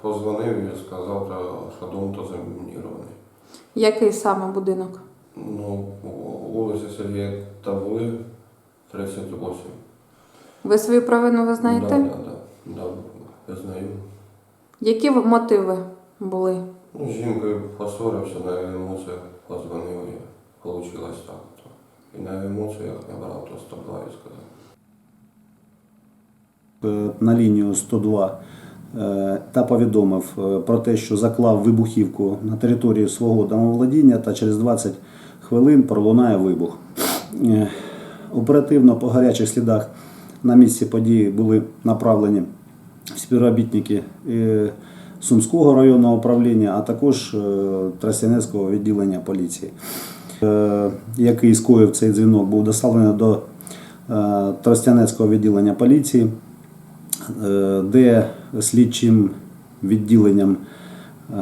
позвонив і сказав, що дом то замінірований. Який саме будинок? Ну, вулиця Сергія Тавли, 38. Ви свою провину визнаєте? Да, да, да, да, я знаю. Які мотиви були? Ну, з жінкою поссорився, на емоціях позвонив і получилось так. І на емоціях набрав то 102 і сказав. е, на лінію 102 е, та повідомив е, про те, що заклав вибухівку на території свого домоволодіння та через 20 хвилин пролунає вибух. Е, Оперативно по гарячих слідах на місці події були направлені співробітники е, Сумського районного управління, а також е, Тростянецького відділення поліції, е, який скоїв цей дзвінок, був доставлений до е, Тростянецького відділення поліції е, де слідчим відділенням е,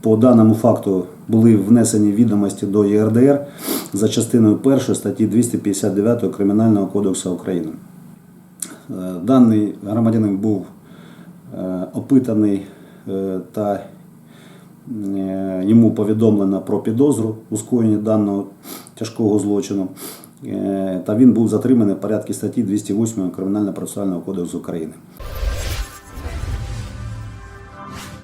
по даному факту були внесені відомості до ЄРДР за частиною 1 статті 259 Кримінального кодексу України. Е, Даний громадянин був е, опитаний е, та е, йому повідомлено про підозру у скоєнні даного тяжкого злочину. Е, Та він був затриманий в порядку статті 208 Кримінально-процесуального кодексу України.